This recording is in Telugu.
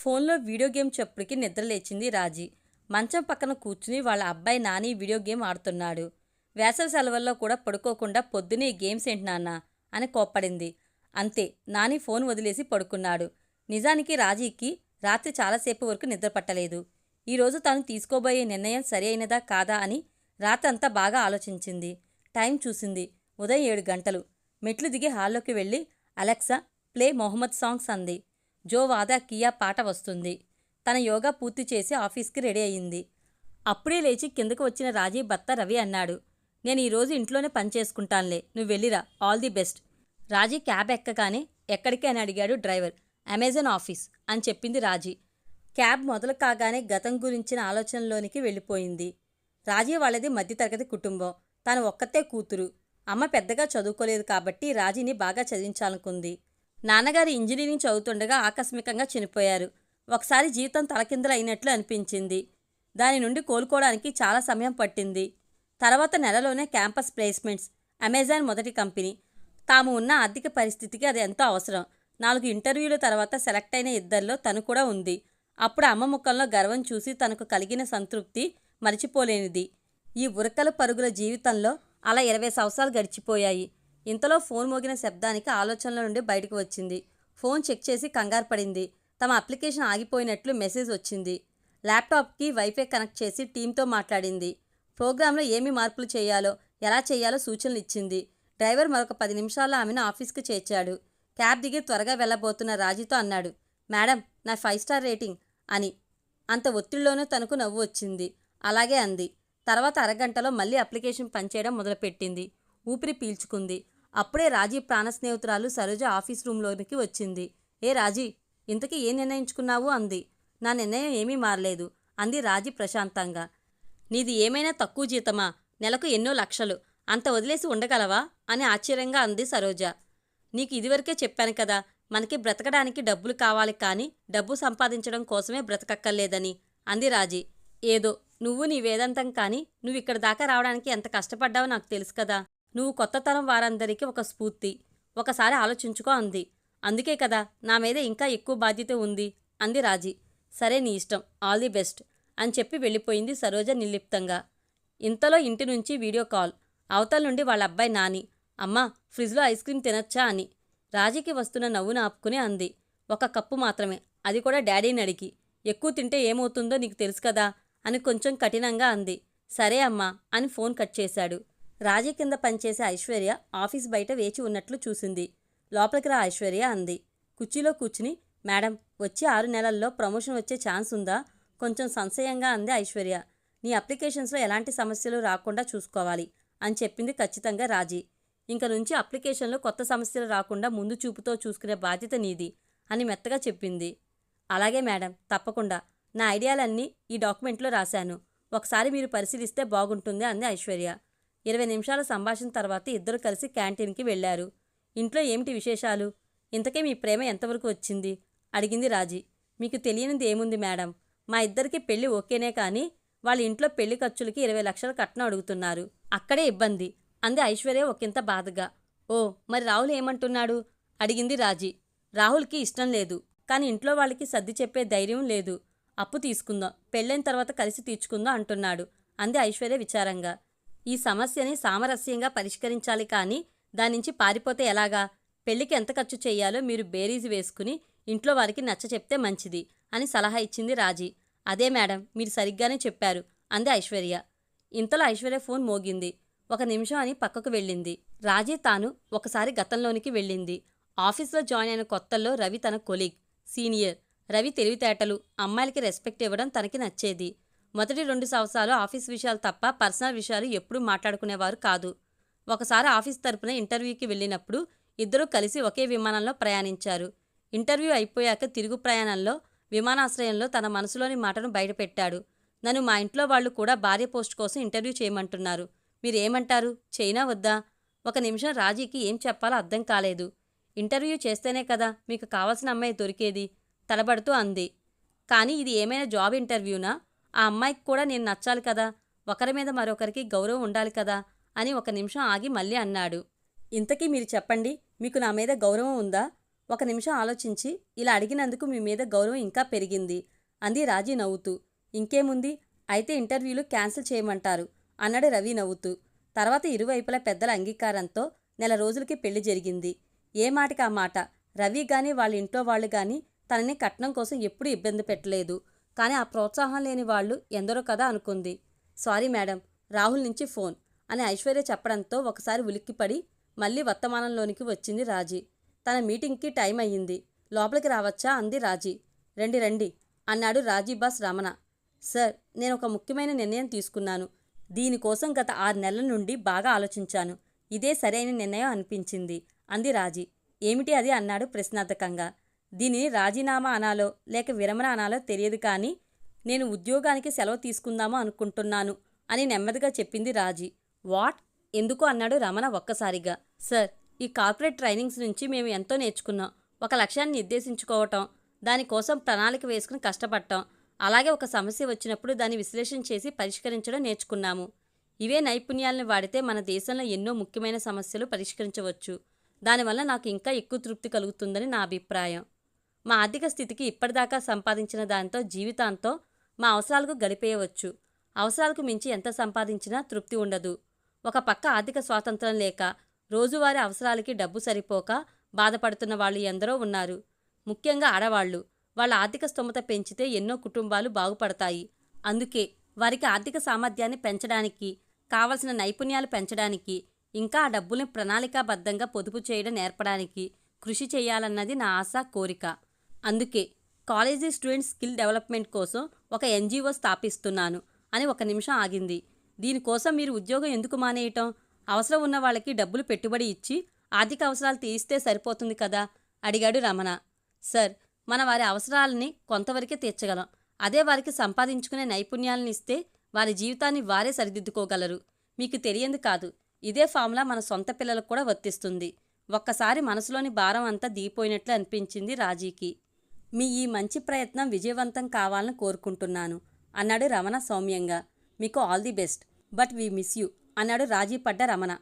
ఫోన్లో వీడియో గేమ్ చెప్పుడికి నిద్ర లేచింది రాజీ. మంచం పక్కన కూర్చుని వాళ్ళ అబ్బాయి నాని వీడియో గేమ్ ఆడుతున్నాడు. వేసవి సెలవుల్లో కూడా పడుకోకుండా పొద్దునే ఈ గేమ్స్ ఏంటి నాన్న? అని కోప్పడింది. అంతే నాని ఫోన్ వదిలేసి పడుకున్నాడు. నిజానికి రాజీకి రాత్రి చాలాసేపు వరకు నిద్ర పట్టలేదు. ఈరోజు తాను తీసుకోబోయే నిర్ణయం సరి అయినదా కాదా అని రాత్రంతా బాగా ఆలోచించింది. టైం చూసింది. ఉదయం ఏడు గంటలు. మెట్లు దిగి హాల్లోకి వెళ్ళి అలెక్సా ప్లే మొహమ్మద్ సాంగ్స్ అంది. జో వాదా కియా పాట వస్తుంది. తన యోగా పూర్తి చేసి ఆఫీస్కి రెడీ అయ్యింది. అప్పుడే లేచి కిందకు వచ్చిన రాజీ భర్త రవి అన్నాడు నేను ఈరోజు ఇంట్లోనే పని చేసుకుంటానులే నువ్వు వెళ్ళిరా all the best. Raji cab ఎక్కగానే ఎక్కడికి? అని అడిగాడు డ్రైవర్. అమెజాన్ ఆఫీస్ అని చెప్పింది రాజీ. క్యాబ్ మొదలు కాగానే గతం గురించిన ఆలోచనలోనికి వెళ్ళిపోయింది. రాజీ వాళ్ళది మధ్యతరగతి కుటుంబం. తాను ఒక్కతే కూతురు. అమ్మ పెద్దగా చదువుకోలేదు కాబట్టి రాజీని బాగా చదివించాలనుకుంది. నాన్నగారు ఇంజనీరింగ్ చదువుతుండగా ఆకస్మికంగా చనిపోయారు. ఒకసారి జీవితం తలకిందులు అయినట్లు అనిపించింది. దాని నుండి కోలుకోవడానికి చాలా సమయం పట్టింది. తర్వాత నెలలోనే క్యాంపస్ ప్లేస్మెంట్స్ అమెజాన్ మొదటి కంపెనీ. తాము ఉన్న ఆర్థిక పరిస్థితికి అది ఎంతో అవసరం. నాలుగు ఇంటర్వ్యూల తర్వాత సెలెక్ట్ అయిన ఇద్దరిలో తను కూడా ఉంది. అప్పుడు అమ్మ ముఖంలో గర్వం చూసి తనకు కలిగిన సంతృప్తి మరిచిపోలేనిది. ఈ ఉరకల పరుగుల జీవితంలో అలా ఇరవై సంవత్సరాలు గడిచిపోయాయి. ఇంతలో ఫోన్ మోగిన శబ్దానికి ఆలోచనల నుండి బయటకు వచ్చింది. ఫోన్ చెక్ చేసి కంగారు పడింది. తమ అప్లికేషన్ ఆగిపోయినట్లు మెసేజ్ వచ్చింది. ల్యాప్టాప్కి వైఫై కనెక్ట్ చేసి టీంతో మాట్లాడింది. ప్రోగ్రాంలో ఏమి మార్పులు చేయాలో ఎలా చేయాలో సూచనలు ఇచ్చింది. డ్రైవర్ మరొక పది నిమిషాల్లో ఆమెను ఆఫీస్కి చేర్చాడు. క్యాబ్ దిగి త్వరగా వెళ్ళబోతున్న రాజీతో అన్నాడు. మేడం నా ఫైవ్ స్టార్ రేటింగ్ అని. అంత ఒత్తిడిలోనూ తనకు నవ్వు వచ్చింది. అలాగే అంది. తర్వాత అరగంటలో మళ్ళీ అప్లికేషన్ పనిచేయడం మొదలుపెట్టింది. ఊపిరి పీల్చుకుంది. అప్పుడే రాజీ ప్రాణ స్నేహితురాలు సరోజ ఆఫీస్ రూమ్లోనికి వచ్చింది. ఏ రాజీ ఇంతకీ ఏం నిర్ణయించుకున్నావు? అంది. నా నిర్ణయం ఏమీ మారలేదు అంది రాజీ ప్రశాంతంగా. నీది ఏమైనా తక్కువ జీతమా? నెలకు ఎన్నో లక్షలు. అంత వదిలేసి ఉండగలవా? అని ఆశ్చర్యంగా అంది సరోజ. నీకు ఇదివరకే చెప్పాను కదా మనకి బ్రతకడానికి డబ్బులు కావాలి కానీ డబ్బు సంపాదించడం కోసమే బ్రతకక్కర్లేదని అంది రాజీ. ఏదో నువ్వు నీ వేదాంతం కానీ నువ్వు ఇక్కడ దాకా రావడానికి ఎంత కష్టపడ్డావో నాకు తెలుసు కదా. నువ్వు కొత్త తరం వారందరికీ ఒక స్ఫూర్తి. ఒకసారి ఆలోచించుకో అంది. అందుకే కదా నా మీద ఇంకా ఎక్కువ బాధ్యత ఉంది అంది రాజీ. సరే నీ ఇష్టం ఆల్ ది బెస్ట్ అని చెప్పి వెళ్ళిపోయింది సరోజ నిర్లిప్తంగా. ఇంతలో ఇంటి నుంచి వీడియో కాల్. అవతల నుండి వాళ్ళ అబ్బాయి నాని. అమ్మా ఫ్రిడ్జ్లో ఐస్ క్రీమ్ తినొచ్చా అని. రాజీకి వస్తున్న నవ్వును ఆపుకుని అంది. ఒక కప్పు మాత్రమే అది కూడా డాడీని అడిగి. ఎక్కువ తింటే ఏమవుతుందో నీకు తెలుసు కదా అని కొంచెం కఠినంగా అంది. సరే అమ్మా అని ఫోన్ కట్ చేశాడు. రాజీ కింద పనిచేసే ఐశ్వర్య ఆఫీస్ బయట వేచి ఉన్నట్లు చూసింది. లోపలికి రా ఐశ్వర్య అంది. కుర్చీలో కూర్చుని మేడం వచ్చే ఆరు నెలల్లో ప్రమోషన్ వచ్చే ఛాన్స్ ఉందా? కొంచెం సంశయంగా అంది ఐశ్వర్య. నీ అప్లికేషన్స్లో ఎలాంటి సమస్యలు రాకుండా చూసుకోవాలి అని చెప్పింది ఖచ్చితంగా రాజీ. ఇంక నుంచి అప్లికేషన్లో కొత్త సమస్యలు రాకుండా ముందు చూపుతో చూసుకునే బాధ్యత నీది అని మెత్తగా చెప్పింది. అలాగే మేడం తప్పకుండా. నా ఐడియాలన్నీ ఈ డాక్యుమెంట్లో రాశాను. ఒకసారి మీరు పరిశీలిస్తే బాగుంటుంది అంది ఐశ్వర్య. ఇరవై నిమిషాల సంభాషణ తర్వాత ఇద్దరు కలిసి క్యాంటీన్కి వెళ్ళారు ఇంట్లో ఏమిటి విశేషాలు? ఇంతకే మీ ప్రేమ ఎంతవరకు వచ్చింది? అడిగింది రాజీ. మీకు తెలియనిది ఏముంది మేడం? మా ఇద్దరికి పెళ్ళి ఓకేనే కానీ వాళ్ళ ఇంట్లో పెళ్ళి ఖర్చులకి ఇరవై లక్షల కట్నం అడుగుతున్నారు. అక్కడే ఇబ్బంది. అంది ఐశ్వర్య ఒకంత బాధగా. ఓ మరి రాహుల్ ఏమంటున్నాడు? అడిగింది రాజీ. రాహుల్కి ఇష్టం లేదు. కానీ ఇంట్లో వాళ్ళకి సర్ది చెప్పే ధైర్యం లేదు. అప్పు తీసుకుందాం. పెళ్ళైన తర్వాత కలిసి తీర్చుకుందాం అంటున్నాడు. అంది ఐశ్వర్య విచారంగా. ఈ సమస్యని సామరస్యంగా పరిష్కరించాలి కానీ దాని నుంచి పారిపోతే ఎలాగా? పెళ్ళికి ఎంత ఖర్చు చేయాలో మీరు బేరీజు వేసుకుని ఇంట్లో వారికి నచ్చ చెప్తే మంచిది అని సలహా ఇచ్చింది రాజీ. అదే మేడం మీరు సరిగ్గానే చెప్పారు అంది ఐశ్వర్య. ఇంతలో ఐశ్వర్య ఫోన్ మోగింది. ఒక నిమిషం అని పక్కకు వెళ్ళింది. రాజీ తాను ఒకసారి గతంలోనికి వెళ్ళింది. ఆఫీస్లో జాయిన్ అయిన కొత్తల్లో రవి తన కొలీగ్ సీనియర్. రవి తెలివితేటలు అమ్మాయిలకి రెస్పెక్ట్ ఇవ్వడం తనకి నచ్చేది. మొదటి రెండు సంవత్సరాలు ఆఫీస్ విషయాలు తప్ప పర్సనల్ విషయాలు ఎప్పుడూ మాట్లాడుకునేవారు కాదు. ఒకసారి ఆఫీస్ తరపున ఇంటర్వ్యూకి వెళ్ళినప్పుడు ఇద్దరూ కలిసి ఒకే విమానంలో ప్రయాణించారు. ఇంటర్వ్యూ అయిపోయాక తిరుగు ప్రయాణంలో విమానాశ్రయంలో తన మనసులోని మాటను బయటపెట్టాడు. నన్ను మా ఇంట్లో వాళ్ళు కూడా భార్య పోస్ట్ కోసం ఇంటర్వ్యూ చేయమంటున్నారు. మీరేమంటారు? చైనా వద్దా? ఒక నిమిషం రాజీకి ఏం చెప్పాలో అర్థం కాలేదు. ఇంటర్వ్యూ చేస్తేనే కదా మీకు కావాల్సిన అమ్మాయి దొరికేది? తలబడుతూ అంది. కానీ ఇది ఏమైనా జాబ్ ఇంటర్వ్యూనా? ఆ అమ్మాయికి కూడా నేను నచ్చాలి కదా ఒకరి మీద మరొకరికి గౌరవం ఉండాలి కదా అని ఒక నిమిషం ఆగి మళ్ళీ అన్నాడు. ఇంతకీ మీరు చెప్పండి మీకు నా మీద గౌరవం ఉందా? ఒక నిమిషం ఆలోచించి ఇలా అడిగినందుకు మీ మీద గౌరవం ఇంకా పెరిగింది అంది రాజీ నవ్వుతూ. ఇంకేముంది? అయితే ఇంటర్వ్యూలు క్యాన్సిల్ చేయమంటారు అన్నాడు రవి నవ్వుతూ. తర్వాత ఇరువైపుల పెద్దల అంగీకారంతో నెల రోజులకి పెళ్ళి జరిగింది. ఏ మాటకి ఆ మాట? రవి గాని వాళ్ళ ఇంట్లో వాళ్ళు గాని తనని కట్నం కోసం ఎప్పుడూ ఇబ్బంది పెట్టలేదు. కానీ ఆ ప్రోత్సాహం లేని వాళ్ళు ఎందరో కదా అనుకుంది. సారీ మేడం రాహుల్ నుంచి ఫోన్ అని ఐశ్వర్య చెప్పడంతో ఒకసారి ఉలిక్కిపడి మళ్ళీ వర్తమానంలోనికి వచ్చింది రాజీ. తన మీటింగ్కి టైం అయ్యింది. లోపలికి రావచ్చా? అంది రాజీ. రండి రండి అన్నాడు రాజీ బాస్ రమణ. సార్ నేను ఒక ముఖ్యమైన నిర్ణయం తీసుకున్నాను. దీనికోసం గత ఆరు నెలల నుండి బాగా ఆలోచించాను. ఇదే సరైన నిర్ణయం అనిపించింది అంది రాజీ. ఏమిటి అది? అన్నాడు ప్రశ్నార్థకంగా. దీనిని రాజీనామా అనాలో లేక విరమణ అనాలో తెలియదు కానీ నేను ఉద్యోగానికి సెలవు తీసుకుందామో అనుకుంటున్నాను అని నెమ్మదిగా చెప్పింది రాజీ. వాట్? ఎందుకు? అన్నాడు రమణ ఒక్కసారిగా. సార్ ఈ కార్పొరేట్ ట్రైనింగ్స్ నుంచి మేము ఎంతో నేర్చుకున్నాం. ఒక లక్ష్యాన్ని నిర్దేశించుకోవటం దానికోసం ప్రణాళిక వేసుకుని కష్టపడటం అలాగే ఒక సమస్య వచ్చినప్పుడు దాన్ని విశ్లేషణ చేసి పరిష్కరించడం నేర్చుకున్నాము. ఇవే నైపుణ్యాలను వాడితే మన దేశంలో ఎన్నో ముఖ్యమైన సమస్యలు పరిష్కరించవచ్చు. దానివల్ల నాకు ఇంకా ఎక్కువ తృప్తి కలుగుతుందని నా అభిప్రాయం. మా ఆర్థిక స్థితికి ఇప్పటిదాకా సంపాదించిన దానితో జీవితాంతో మా అవసరాలకు గడిపేయవచ్చు. అవసరాలకు మించి ఎంత సంపాదించినా తృప్తి ఉండదు. ఒక పక్క ఆర్థిక స్వాతంత్రం లేక రోజువారీ అవసరాలకి డబ్బు సరిపోక బాధపడుతున్న వాళ్ళు ఎందరో ఉన్నారు. ముఖ్యంగా ఆడవాళ్ళు వాళ్ళ ఆర్థిక స్తోమత పెంచితే ఎన్నో కుటుంబాలు బాగుపడతాయి. అందుకే వారికి ఆర్థిక సామర్థ్యాన్ని పెంచడానికి కావలసిన నైపుణ్యాలు పెంచడానికి ఇంకా ఆ డబ్బుల్ని ప్రణాళికాబద్ధంగా పొదుపు చేయడం నేర్పడానికి కృషి చేయాలన్నది నా ఆశ కోరిక. అందుకే కాలేజీ స్టూడెంట్స్ స్కిల్ డెవలప్మెంట్ కోసం ఒక ఎన్జిఓ స్థాపిస్తున్నాను అని ఒక నిమిషం ఆగింది. దీనికోసం మీరు ఉద్యోగం ఎందుకు మానేయటం? అవసరం ఉన్న వాళ్ళకి డబ్బులు పెట్టుబడి ఇచ్చి ఆర్థిక అవసరాలు తీరిస్తే సరిపోతుంది కదా? అడిగాడు రమణ. సార్ మన వారి అవసరాలని కొంతవరకే తీర్చగలం. అదే వారికి సంపాదించుకునే నైపుణ్యాలను ఇస్తే వారి జీవితాన్ని వారే సరిదిద్దుకోగలరు. మీకు తెలియంది కాదు. ఇదే ఫార్ములా మన సొంత పిల్లలకు కూడా వర్తిస్తుంది. ఒక్కసారి మనసులోని భారం అంతా దిగిపోయినట్లు అనిపించింది రాజీకి. మీ ఈ మంచి ప్రయత్నం విజయవంతం కావాలని కోరుకుంటున్నాను అన్నాడు రమణ సౌమ్యంగా. మీకు all the best but we miss you అన్నాడు రాజీ పడ్డ రమణ.